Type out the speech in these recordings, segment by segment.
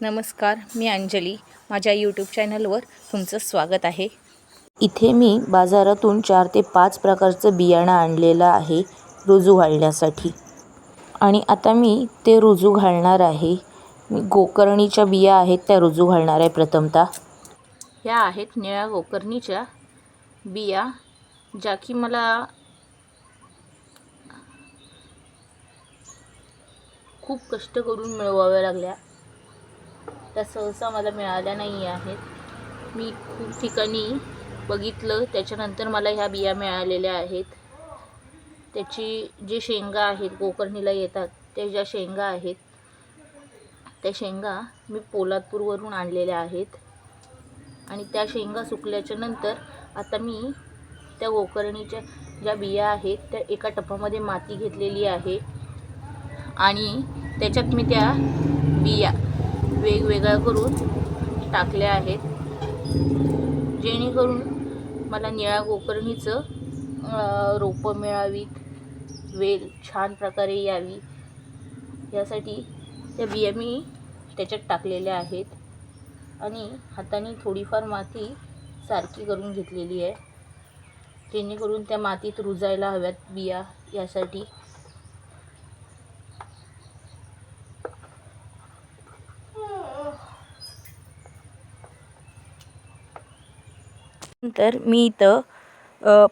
नमस्कार मी अंजली. माझ्या यूट्यूब चॅनलवर तुमचं स्वागत आहे. इथे मी बाजारातून चार ते पाच प्रकारचं बियाणं आणलेलं आहे रुजू घालण्यासाठी. आणि आता मी ते रुजू घालणार आहे. मी गोकर्णीच्या बिया आहेत त्या रुजू घालणार आहे प्रथमतः. ह्या आहेत निळ्या गोकर्णीच्या बिया ज्या की मला खूप कष्ट करून मिळवाव्या लागल्या. त्या सहसा मला मिळाल्या नाही आहेत. मी खूप ठिकाणी बघितलं त्याच्यानंतर मला ह्या बिया मिळालेल्या आहेत. त्याची जे शेंगा आहेत गोकर्णीला येतात त्या ज्या शेंगा आहेत त्या शेंगा मी पोलादपूरवरून आणलेल्या आहेत. आणि त्या शेंगा सुकल्याच्या नंतर आता मी त्या गोकर्णीच्या ज्या बिया आहेत त्या एका टपामध्ये माती घेतलेली आहे. आणि त्याच्यात मी त्या बिया वेगवेगळ्या करून टाकल्या आहेत. जेणेकरून मला निळ्या गोकर्णीचं रोपं मिळावीत वेल छान प्रकारे यावी. यासाठी त्या बिया मी त्याच्यात टाकलेल्या आहेत. आणि हाताने थोडीफार माती सारखी करून घेतलेली आहे. जेणेकरून त्या मातीत रुजायला हव्यात बिया यासाठी. तर मी इथं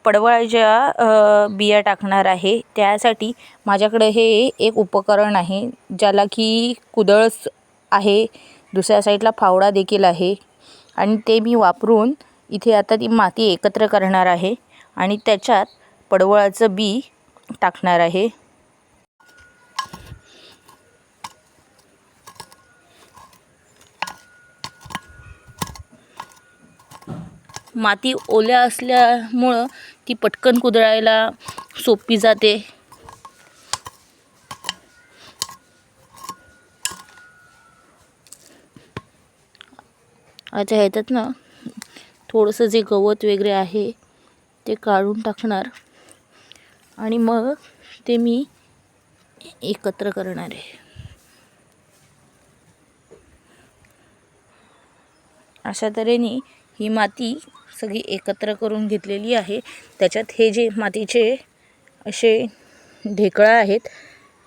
पडवळाच्या बिया टाकणार आहे त्यासाठी माझ्याकडं हे एक उपकरण आहे ज्याला की कुदळस आहे दुसऱ्या साईडला फावडा देखील आहे. आणि ते मी वापरून इथे आता ती माती एकत्र करणार आहे आणि त्याच्यात पडवळाचं बी टाकणार आहे. माती ओल्या असल्यामुळं ती पटकन कुदळायला सोपी जाते. अच्छा ह्याच्यात ना थोडंसं जे गवत वगैरे आहे ते काढून टाकणार. आणि मग ते मी एकत्र करणार आहे. अशा तऱ्हेने ही माती सगळी एकत्र करून घेतलेली आहे. त्याच्यात हे जे मातीचे असे ढेकळं आहेत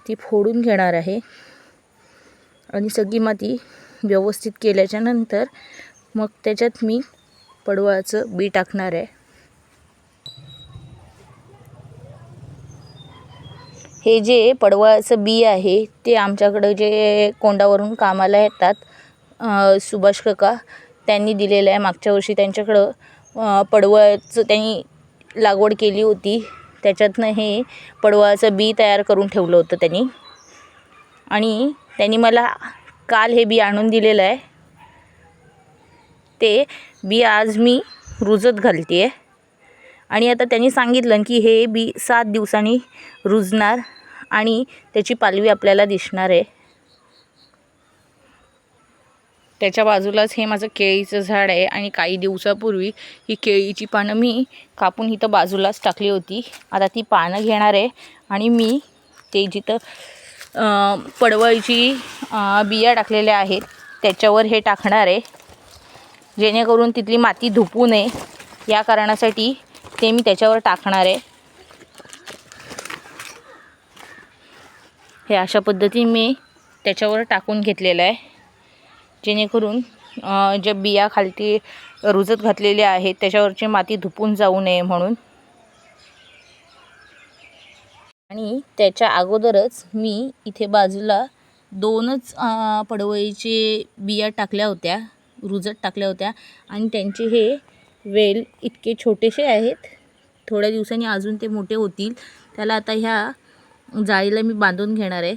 ती फोडून घेणार आहे. आणि सगळी माती व्यवस्थित केल्याच्यानंतर मग त्याच्यात मी पडवळाचं बी टाकणार आहे. हे जे पडवळाचं बी आहे ते आमच्याकडं जे कोंडावरून कामाला येतात सुभाष काका त्यांनी दिलेलं आहे. मागच्या वर्षी त्यांच्याकडं पडवळाचं त्यांनी लागवड केली होती. त्याच्यातनं हे पडवळाचं बी तयार करून ठेवलं होतं त्यांनी. आणि त्यांनी मला काल हे बी आणून दिलेलं आहे. ते बी आज मी रुजत घालते आहे आणि आता त्यांनी सांगितलं की हे बी सात दिवसांनी रुजणार आणि त्याची पालवी आपल्याला दिसणार आहे. त्याच्या बाजूलाच हे माझं केळीचं झाड आहे आणि काही दिवसापूर्वी ही केळीची पानं मी कापून इथं बाजूलाच टाकली होती. आता ती पानं घेणार आहे आणि मी ते जिथं पडवळीची बिया टाकलेल्या आहेत त्याच्यावर हे टाकणार आहे. जेणेकरून तिथली माती धुपू नये. या कारणासाठी ते मी त्याच्यावर टाकणार आहे. हे अशा पद्धतीने मी त्याच्यावर टाकून घेतलेलं आहे. जेणेकरून जे ज्या बिया खालती रुजत घातलेले आहेत त्याच्यावरची माती धुपून जाऊ नये म्हणून. आणि त्याच्या अगोदरच मी इथे बाजूला दोनच पडवळीचे बिया टाकल्या होत्या रुजत टाकल्या होत्या. आणि त्यांचे हे वेल इतके छोटेसे आहेत. थोड्या दिवसांनी अजून ते मोठे होतील. त्याला आता ह्या जाळीला मी बांधून घेणार आहे.